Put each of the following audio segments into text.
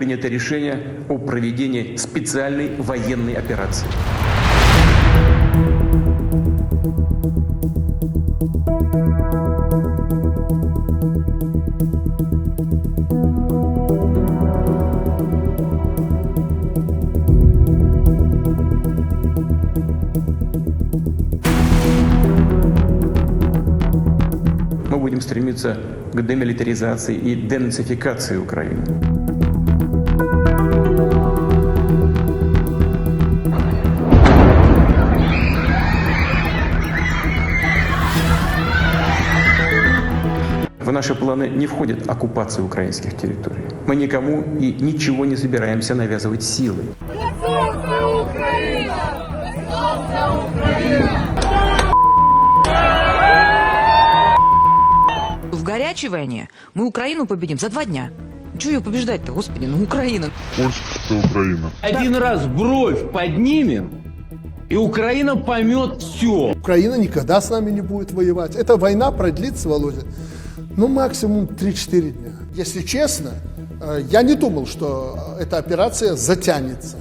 принято решение о проведении специальной военной операции. Будем стремиться к демилитаризации и денацификации Украины. Наши планы не входит оккупация украинских территорий. Мы никому и ничего не собираемся навязывать силой. В горячей войне мы Украину победим за два дня. Чего ее побеждать-то, господи, ну Украина. Это Украина. Один раз бровь поднимем, и Украина поймет все. Украина никогда с нами не будет воевать. Эта война продлится, Володя, ну максимум 3-4 дня. Если честно, э, я не думал, что эта операция затянется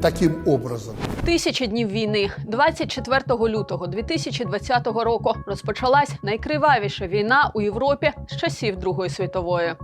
таким образом. Тисячі днів війни, 24 лютого 2020 року, розпочалась найкривавіша війна у Європі з часів Другої світової.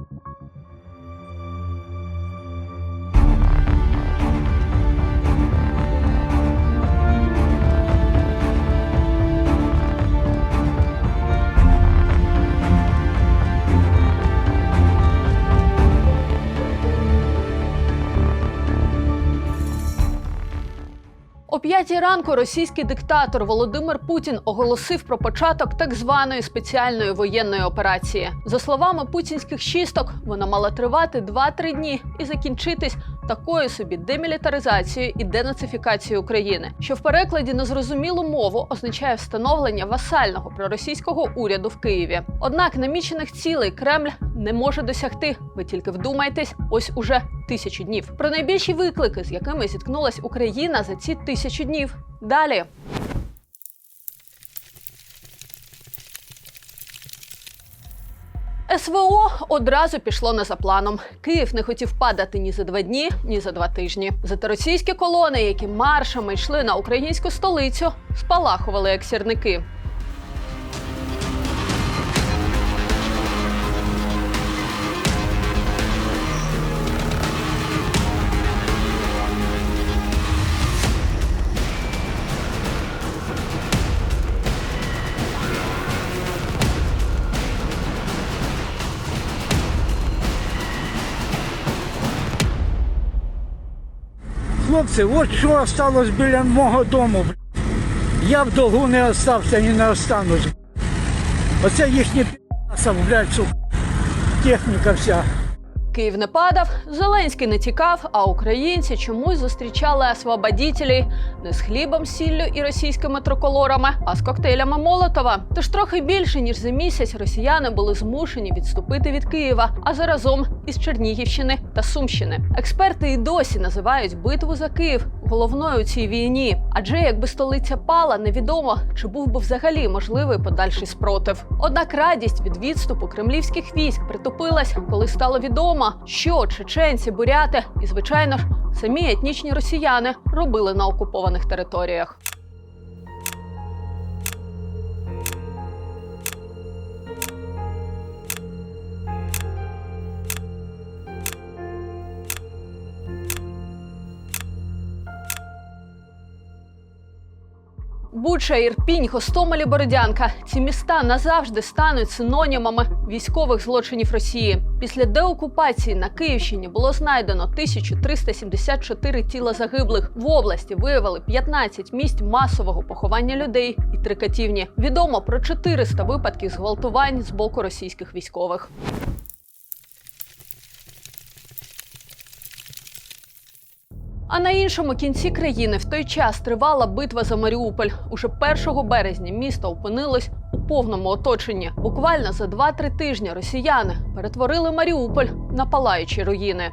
О п'ятій ранку російський диктатор Володимир Путін оголосив про початок так званої спеціальної воєнної операції. За словами путінських шісток, вона мала тривати 2-3 дні і закінчитись такою собі демілітаризацією і денацифікацією України, що в перекладі на зрозумілу мову означає встановлення васального проросійського уряду в Києві. Однак намічених цілей Кремль не може досягти. Ви тільки вдумайтесь, ось уже тисячу днів. Про найбільші виклики, з якими зіткнулась Україна за ці тисячу днів. Далі. СВО одразу пішло не за планом. Київ не хотів падати ні за два дні, ні за два тижні. Зате російські колони, які маршами йшли на українську столицю, спалахували як сірники. Хлопці, от що осталось біля мого дому. Я в долгу не остався і не останусь. Оце їхні п'яса, блядь, сука. Техніка вся. Київ не падав, Зеленський не тікав, а українці чомусь зустрічали освободітелей не з хлібом, сіллю і російськими триколорами, а з коктейлями Молотова. Тож трохи більше ніж за місяць росіяни були змушені відступити від Києва, а заразом із Чернігівщини та Сумщини. Експерти і досі називають битву за Київ головною у цій війні. Адже якби столиця пала, невідомо чи був би взагалі можливий подальший спротив. Однак радість від відступу кремлівських військ притупилась, коли стало відомо, що чеченці, буряти і, звичайно ж, самі етнічні росіяни робили на окупованих територіях. Буча, Ірпінь, Гостомель і Бородянка. Ці міста назавжди стануть синонімами військових злочинів Росії. Після деокупації на Київщині було знайдено 1374 тіла загиблих. В області виявили 15 місць масового поховання людей і три катівні. Відомо про 400 випадків зґвалтувань з боку російських військових. А на іншому кінці країни в той час тривала битва за Маріуполь. Уже 1 березня місто опинилось у повному оточенні. Буквально за 2-3 тижні росіяни перетворили Маріуполь на палаючі руїни.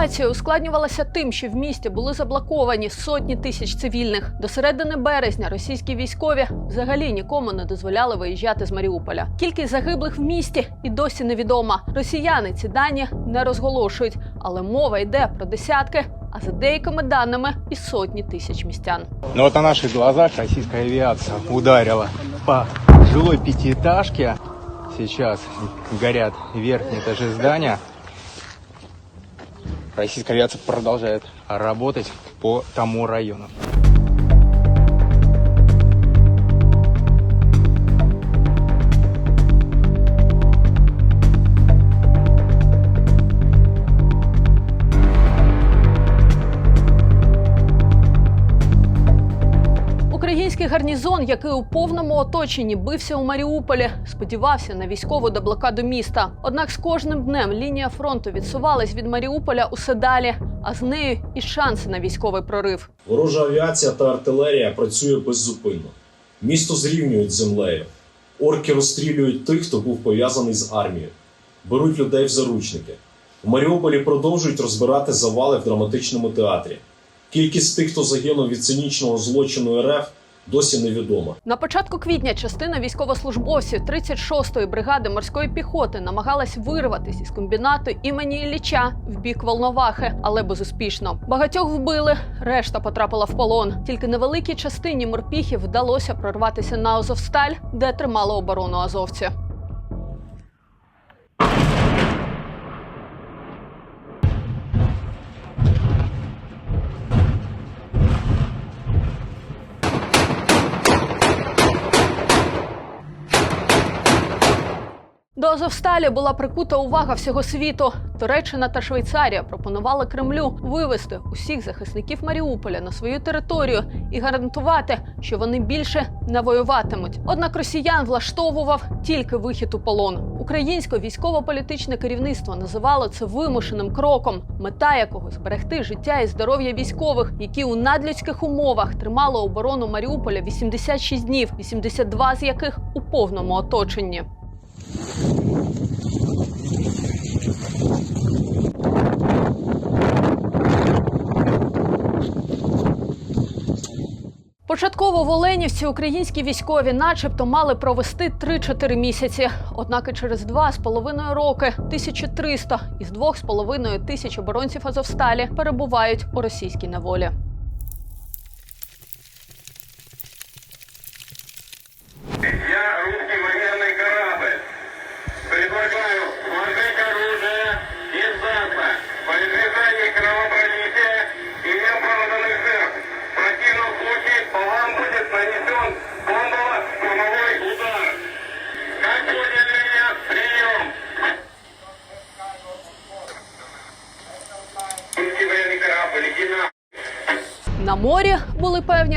Ситуація ускладнювалася тим, що в місті були заблоковані сотні тисяч цивільних. До середини березня російські військові взагалі нікому не дозволяли виїжджати з Маріуполя. Кількість загиблих в місті і досі невідома. Росіяни ці дані не розголошують, але мова йде про десятки, а за деякими даними і сотні тисяч містян. Но вот на наших глазах российская авиация ударила по жилой пятиэтажке. Сейчас горят верхние этажи здания. Российская авиация продолжает работать по тому району. Гарнізон, який у повному оточенні бився у Маріуполі, сподівався на військову деблокаду міста. Однак з кожним днем лінія фронту відсувалась від Маріуполя усе далі, а з нею і шанси на військовий прорив. Ворожа авіація та артилерія працює беззупинно. Місто зрівнюють з землею. Орки розстрілюють тих, хто був пов'язаний з армією, беруть людей в заручники. В Маріуполі продовжують розбирати завали в драматичному театрі. Кількість тих, хто загинув від цинічного злочину РФ, досі невідома. На початку квітня частина військовослужбовців 36-ї бригади морської піхоти намагалась вирватися із комбінату імені Ілліча в бік Волновахи, але безуспішно. Багатьох вбили, решта потрапила в полон. Тільки невеликій частині морпіхів вдалося прорватися на Азовсталь, де тримали оборону азовці. Азовсталі була прикута увага всього світу. Туреччина та Швейцарія пропонували Кремлю вивести усіх захисників Маріуполя на свою територію і гарантувати, що вони більше не воюватимуть. Однак росіян влаштовував тільки вихід у полон. Українське військово-політичне керівництво називало це вимушеним кроком, мета якого зберегти життя і здоров'я військових, які у надлюдських умовах тримали оборону Маріуполя 86 днів, 82 з яких у повному оточенні. Початково в Оленівці українські військові, начебто, мали провести 3-4 місяці. Однак і через два з половиною роки 1300 із двох з половиною тисяч оборонців Азовсталі перебувають у російській неволі.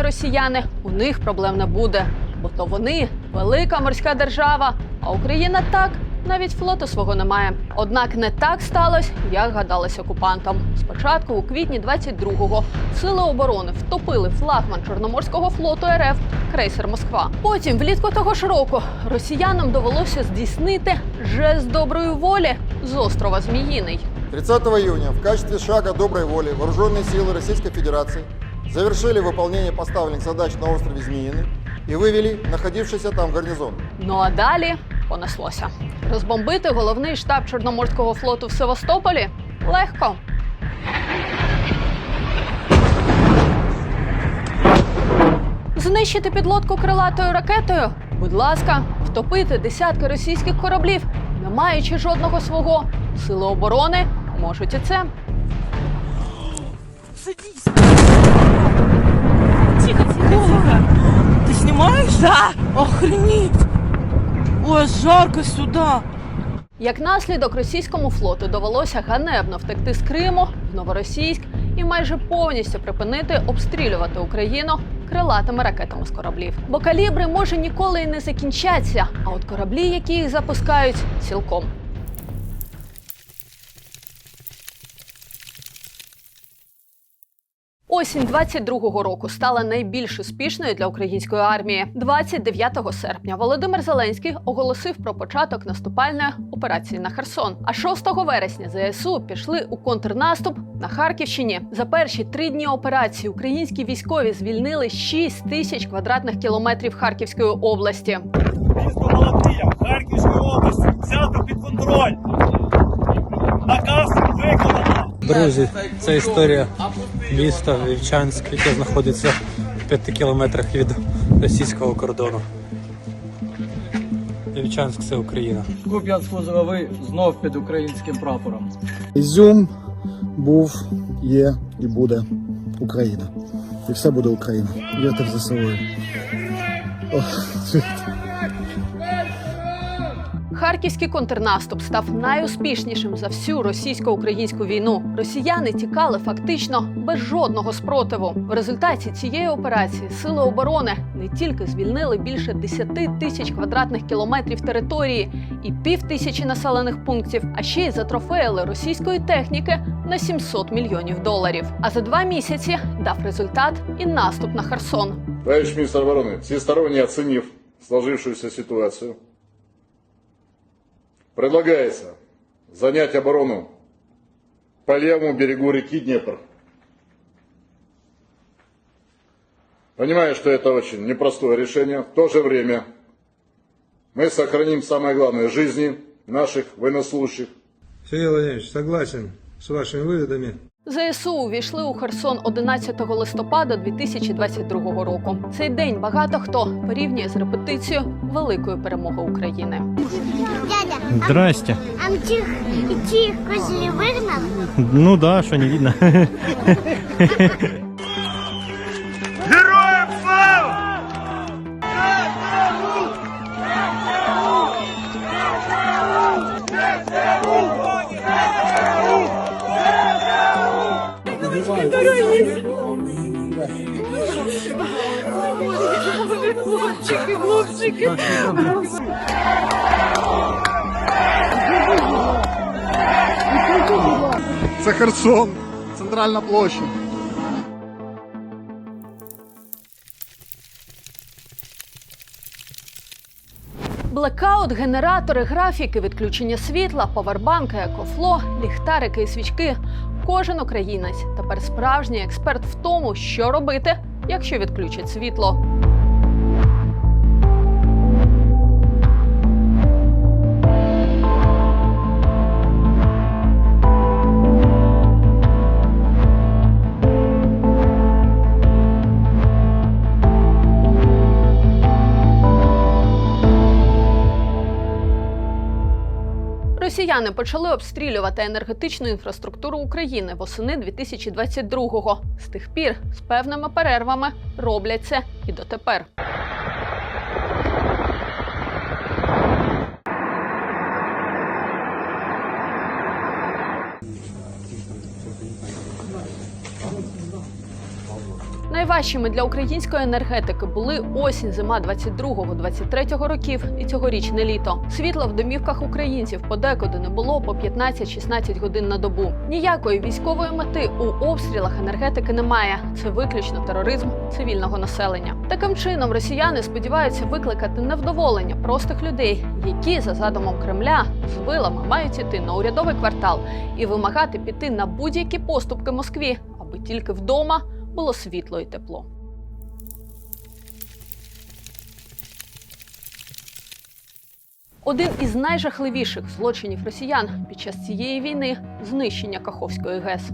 Росіяни. У них проблем не буде, бо то вони велика морська держава. А Україна так навіть флоту свого не має. Однак не так сталося, як гадалось окупантам. Спочатку, у квітні 22-го, сили оборони втопили флагман Чорноморського флоту РФ крейсер Москва. Потім, влітку того ж року, росіянам довелося здійснити жест доброї волі з острова Зміїний. 30 июня в качестве шага доброй воли вооруженные силы Российской Федерации завершили выполнение поставленных задач на острове Змеиный и вывели находившийся там гарнизон. Ну а далі понеслося. Розбомбити головний штаб Чорноморського флоту в Севастополі легко. Знищити підлодку крилатою ракетою? Будь ласка, втопити десятки російських кораблів, не маючи жодного свого. Сили оборони можуть і це. Тихо, Ты снимаешь? Да. Охренеть. Ой, жарко сюда. Як наслідок російському флоту довелося ганебно втекти з Криму в Новоросійськ і майже повністю припинити обстрілювати Україну крилатими ракетами з кораблів. Бо калібри може ніколи і не закінчаться, а от кораблі, які їх запускають, цілком. Осінь 22-го року стала найбільш успішною для української армії. 29 серпня Володимир Зеленський оголосив про початок наступальної операції на Херсон. А 6 вересня ЗСУ пішли у контрнаступ на Харківщині. За перші три дні операції українські військові звільнили 6 тисяч квадратних кілометрів Харківської області. Місто Балаклія, Харківської області взято під контроль. Наказ виконано. Друзі, це історія міста Вівчанськ, яке знаходиться в 5 кілометрах від російського кордону. Вівчанськ це Україна. Куп'янськ-Лозовий знов під українським прапором. Ізюм був, є і буде Україна. І все буде Україна. Вірте в ЗСУ. Харківський контрнаступ став найуспішнішим за всю російсько-українську війну. Росіяни тікали фактично без жодного спротиву. В результаті цієї операції сили оборони не тільки звільнили більше 10 тисяч квадратних кілометрів території і пів тисячі населених пунктів, а ще й затрофеїли російської техніки на 700 мільйонів доларів. А за два місяці дав результат і наступ на Херсон. Товарищ министр обороны, всесторонне оценив сложившуюся ситуацию, предлагается занять оборону по левому берегу реки Днепр. Понимаю, что это очень непростое решение. В то же время мы сохраним самое главное – жизни наших военнослужащих. Сергій Владимирович, согласен з вашими виводами. ЗСУ увійшли у Херсон 11 листопада 2022 року. Цей день багато хто порівнює з репетицією великої перемоги України. Дядя, Здрасте. а тих, тих козлі вигнав? Ну да, що не видно. Це Херсон, центральна площа. Блекаут, генератори, графіки, відключення світла, павербанки, екофло, ліхтарики і свічки. Кожен українець тепер справжній експерт в тому, що робити, якщо відключать світло. Росіяни почали обстрілювати енергетичну інфраструктуру України восени 2022-го. З тих пір з певними перервами роблять це і дотепер. Найважчими для української енергетики були осінь, зима 22-23 років і цьогорічне літо. Світла в домівках українців подекуди не було по 15-16 годин на добу. Ніякої військової мети у обстрілах енергетики немає. Це виключно тероризм цивільного населення. Таким чином росіяни сподіваються викликати невдоволення простих людей, які за задумом Кремля з вилами мають іти на урядовий квартал і вимагати піти на будь-які поступки Москві, аби тільки вдома було світло і тепло. Один із найжахливіших злочинів росіян під час цієї війни знищення Каховської ГЕС.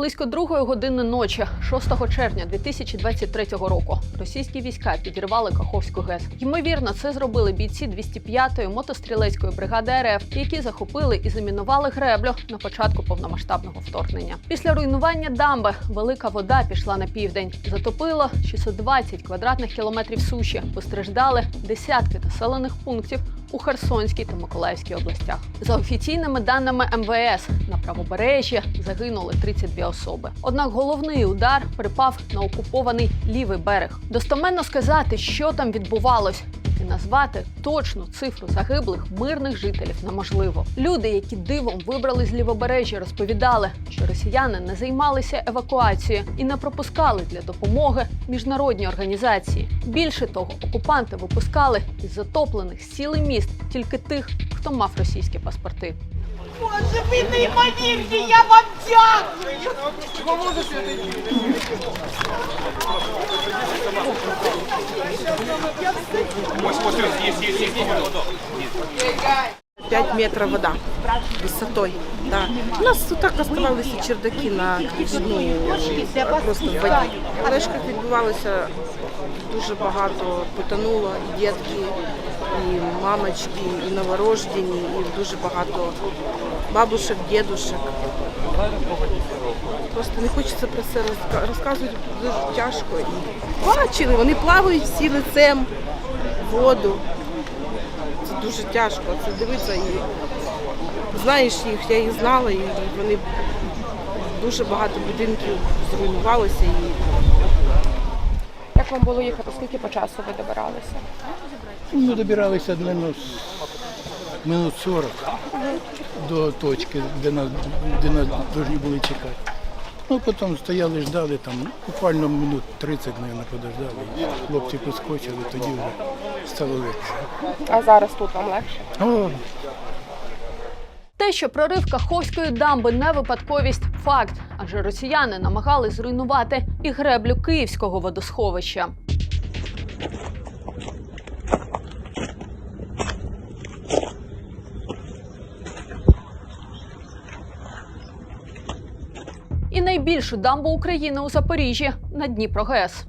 Близько другої години ночі, 6 червня 2023 року, російські війська підірвали Каховську ГЕС. Ймовірно, це зробили бійці 205-ї мотострілецької бригади РФ, які захопили і замінували греблю на початку повномасштабного вторгнення. Після руйнування дамби велика вода пішла на південь, затопило 620 квадратних кілометрів суші. Постраждали десятки населених пунктів у Херсонській та Миколаївській областях. За офіційними даними МВС, на правобережжі загинули 32 особи. Однак головний удар припав на окупований лівий берег. Достоменно сказати, що там відбувалось, і назвати точну цифру загиблих мирних жителів неможливо. Люди, які дивом вибрали з лівобережжя, розповідали, що росіяни не займалися евакуацією і не пропускали для допомоги міжнародні організації. Більше того, окупанти випускали із затоплених сіл і міст тільки тих, хто мав російські паспорти. Боже, ви неймовірні, я вам дякую! Пять метров вода высотой. Да. У нас тут так оставалися чердаки на ну, просто в воді. В Олешках відбувалося дуже багато, потонуло і дітки, і мамочки, і новорождені, і дуже багато бабушек, дідушек. Просто не хочеться про це розказувати, дуже тяжко. І бачили, вони плавають всі лицем в воду. Це дуже тяжко це дивитися і знаєш їх, я їх знала, і вони дуже багато будинків зруйнувалося. І Як вам було їхати? Скільки по часу ви добиралися? Ну, добиралися минут, минут 40 до точки, де нас, де нас повинні були чекати. Ну, потім стояли, ждали там, буквально минут 30, мабуть, подождали. Хлопці поскочили, тоді вже стало легше. А зараз тут вам легше? О, Те, що прорив Каховської дамби не випадковість, факт, адже росіяни намагались зруйнувати і греблю Київського водосховища. І найбільшу дамбу України у Запоріжжі на Дніпро ГЕС.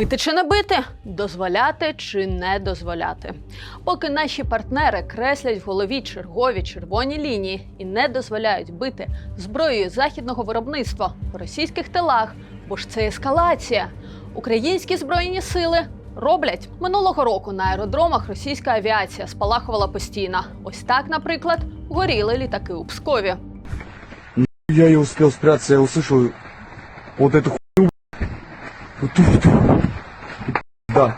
Бити чи не бити, дозволяти чи не дозволяти. Поки наші партнери креслять в голові чергові червоні лінії і не дозволяють бити зброєю західного виробництва в російських тилах, бо ж це ескалація. Українські збройні сили роблять минулого року на аеродромах російська авіація спалахувала постійно. Ось так, наприклад, горіли літаки у Пскові. Я не успел спрятаться, я услышал вот эту Да.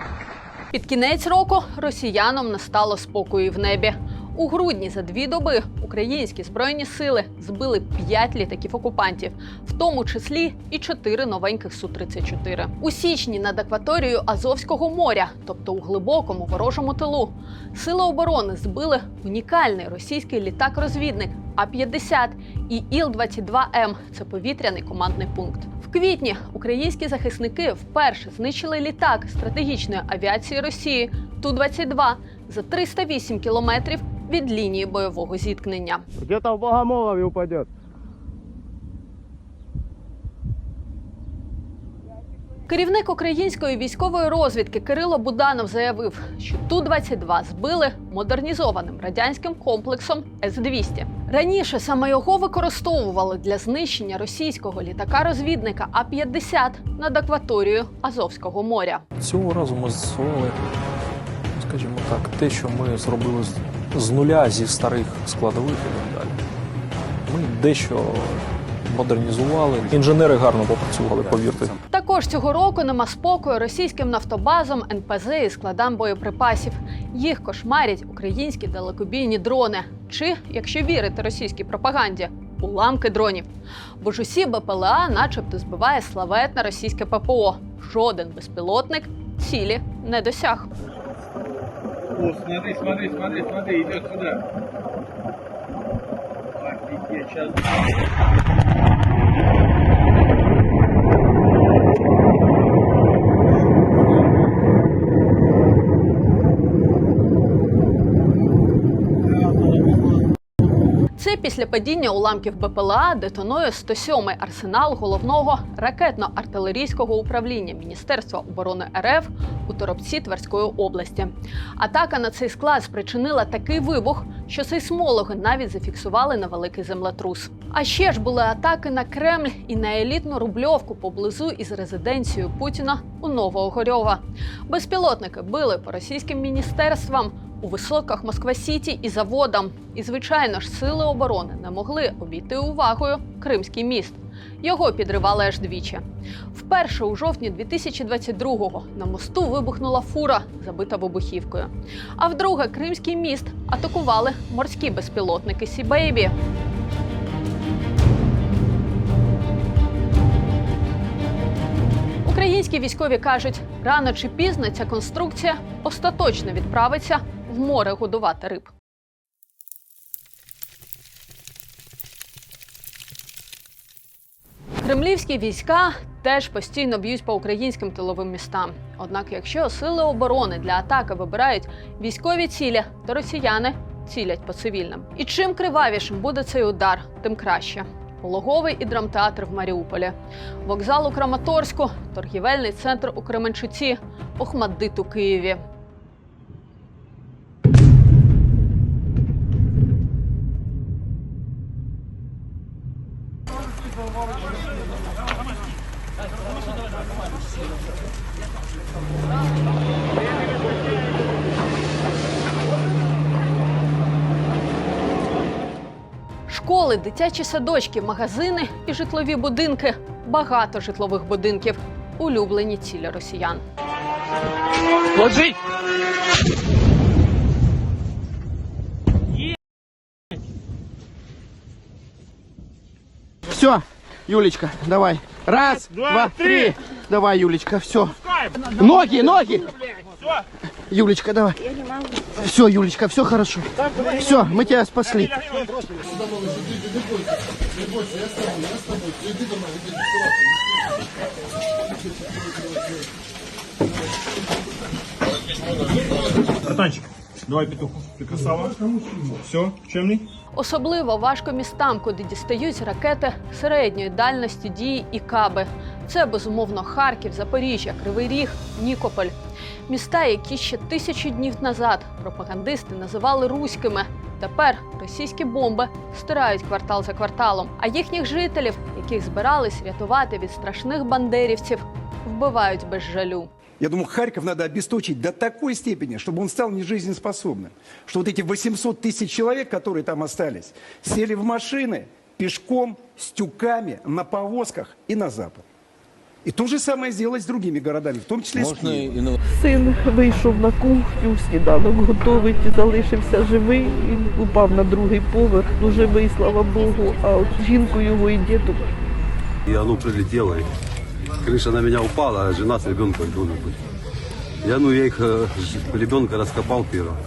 Під кінець року росіянам не стало спокою в небі. У грудні за дві доби українські збройні сили збили п'ять літаків окупантів, в тому числі і чотири новеньких су 34 У січні над акваторією Азовського моря, тобто у глибокому ворожому тилу, сили оборони збили унікальний російський літак-розвідник А-50 і Іл-22М. Це повітряний командний пункт. Квітні українські захисники вперше знищили літак стратегічної авіації Росії Ту-22 за 308 кілометрів від лінії бойового зіткнення. Де там в Богомолове упадет. Керівник української військової розвідки Кирило Буданов заявив, що Ту-22 збили модернізованим радянським комплексом С-200. Раніше саме його використовували для знищення російського літака-розвідника А-50 над акваторією Азовського моря. Цього разу ми застосували, скажімо так, те, що ми зробили з, з нуля зі старих складових і так далі. Ми дещо модернізували. Інженери гарно попрацювали, повірте. Також цього року нема спокою російським нафтобазам, НПЗ і складам боєприпасів. Їх кошмарять українські далекобійні дрони. Чи, якщо вірити російській пропаганді, уламки дронів. Бо ж усі БПЛА, начебто, збиває славетне російське ППО. Жоден безпілотник цілі не досяг. О, смотри, смотри, смотри, смотри, идет сюда. Офигеть, сейчас. Після падіння уламків БПЛА детонує 107-й арсенал головного ракетно-артилерійського управління Міністерства оборони РФ у Торопці Тверської області. Атака на цей склад спричинила такий вибух, що сейсмологи навіть зафіксували невеликий землетрус. А ще ж були атаки на Кремль і на елітну рубльовку поблизу із резиденцією Путіна у Новоогорьова. Безпілотники били по російським міністерствам у висотках Москва-Сіті і заводам. І, звичайно ж, сили оборони не могли обійти увагою Кримський міст. Його підривали аж двічі. Вперше у жовтні 2022-го на мосту вибухнула фура, забита вибухівкою. А вдруге Кримський міст атакували морські безпілотники Сі-Бейбі. Українські військові кажуть, рано чи пізно ця конструкція остаточно відправиться в море годувати риб. Кремлівські війська теж постійно б'ють по українським тиловим містам. Однак, якщо сили оборони для атаки вибирають військові цілі, то росіяни цілять по цивільним. І чим кривавішим буде цей удар, тим краще. Пологовий і драмтеатр в Маріуполі, вокзал у Краматорську, торгівельний центр у Кременчуці, Охмаддит у Києві. Школи, дитячі садочки, магазини і житлові будинки. Багато житлових будинків. Улюблені цілі росіян. Ложить! Юлечка, давай. Раз, два, три. Давай, Юлечка, все. Ноги, ноги. Юлечка, давай. Все, Юлечка, все хорошо. Все, мы тебя спасли. Братанчик, давай петуху. Ты красава. Все, чемный? Особливо важко містам, куди дістають ракети середньої дальності дії і каби. Це безумовно Харків, Запоріжжя, Кривий Ріг, Нікополь. Міста, які ще тисячі днів назад пропагандисти називали руськими. Тепер російські бомби стирають квартал за кварталом, а їхніх жителів, яких збирались рятувати від страшних бандерівців, вбивають без жалю. Я думаю, Харьков надо обесточить до такой степени, чтобы он стал нежизнеспособным. Что вот эти 800 тысяч человек, которые там остались, сели в машины пешком, с тюками, на повозках и на запад. И то же самое сделать с другими городами, в том числе с Киевом. Син вийшов на кухню, сніданок готовить, залишився живий. Він упав на другий поверх, ну живий, слава Богу. А от жінку його і діток И оно прилетело, и крыша на меня упала, а жена с ребенком в доме были. Я, ну, я их, э, ж- ребенка раскопал первого.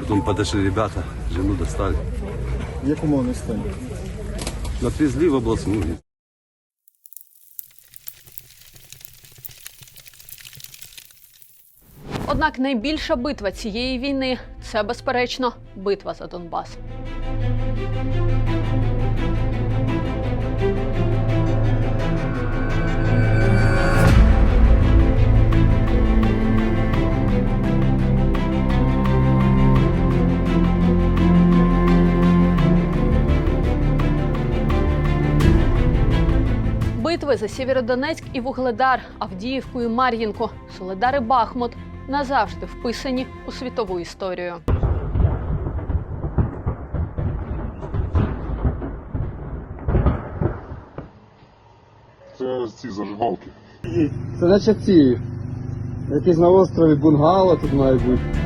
Потом подошли ребята, жену достали. В якому вони стані? Отвезли в областную. Однак найбільша битва цієї війни це, безперечно, битва за Донбас. Битви за Сєвєродонецьк і Вугледар, Авдіївку і Мар'їнку, Соледар і Бахмут назавжди вписані у світову історію. Це ці зажигалки. Це наче ці. Якісь на острові бунгало тут має бути.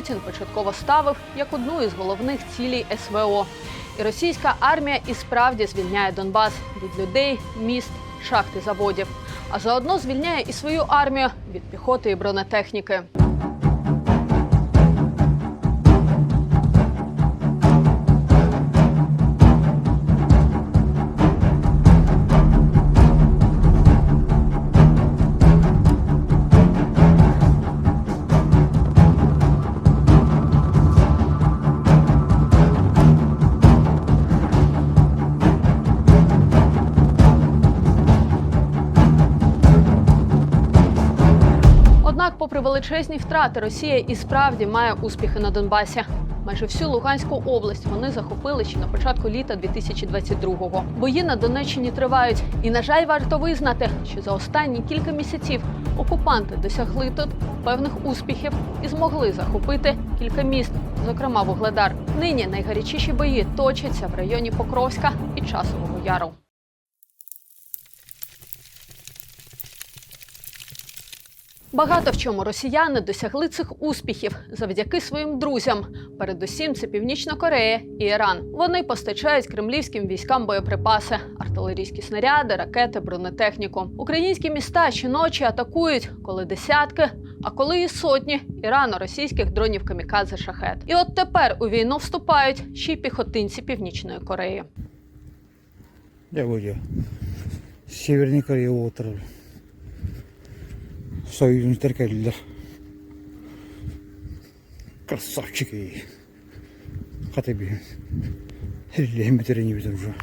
Путін початково ставив як одну із головних цілей СВО. І російська армія і справді звільняє Донбас від людей, міст, шахти заводів, а заодно звільняє і свою армію від піхоти і бронетехніки. Попри величезні втрати, Росія і справді має успіхи на Донбасі. Майже всю Луганську область вони захопили ще на початку літа 2022-го. Бої на Донеччині тривають, і на жаль, варто визнати, що за останні кілька місяців окупанти досягли тут певних успіхів і змогли захопити кілька міст, зокрема Вугледар. Нині найгарячіші бої точаться в районі Покровська і Часового Яру. Багато в чому росіяни досягли цих успіхів завдяки своїм друзям. Передусім, це Північна Корея і Іран. Вони постачають кремлівським військам боєприпаси, артилерійські снаряди, ракети, бронетехніку. Українські міста щоночі атакують, коли десятки, а коли і сотні ірано-російських дронів камікадзе шахет. І от тепер у війну вступають ще й піхотинці Північної Кореї. Я говорю, с Северной Отправлю. Союзный. Красавчики. Лембетери не видим вже.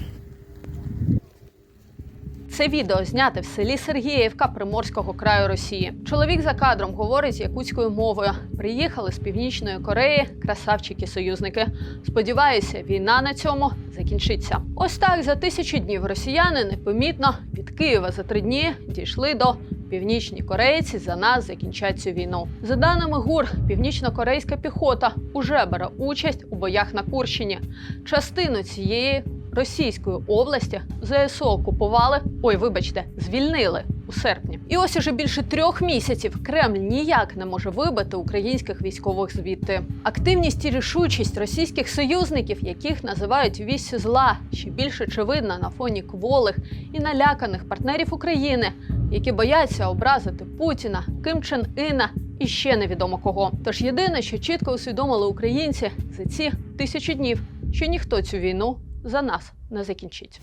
Це відео зняте в селі Сергіївка Приморського краю Росії. Чоловік за кадром говорить якутською мовою. Приїхали з північної Кореї красавчики-союзники. Сподіваюся, війна на цьому закінчиться. Ось так за тисячу днів росіяни непомітно від Києва за три дні дійшли до північні корейці. За нас закінчать цю війну. За даними ГУР, північно-корейська піхота уже бере участь у боях на Курщині. Частину цієї російської області ЗСУ окупували, ой, вибачте, звільнили у серпні. І ось уже більше трьох місяців Кремль ніяк не може вибити українських військових звідти. Активність і рішучість російських союзників, яких називають вісь зла, ще більш очевидна на фоні кволих і наляканих партнерів України, які бояться образити Путіна, Ким Чен Іна і ще невідомо кого. Тож єдине, що чітко усвідомили українці за ці тисячі днів, що ніхто цю війну за нас не закінчить.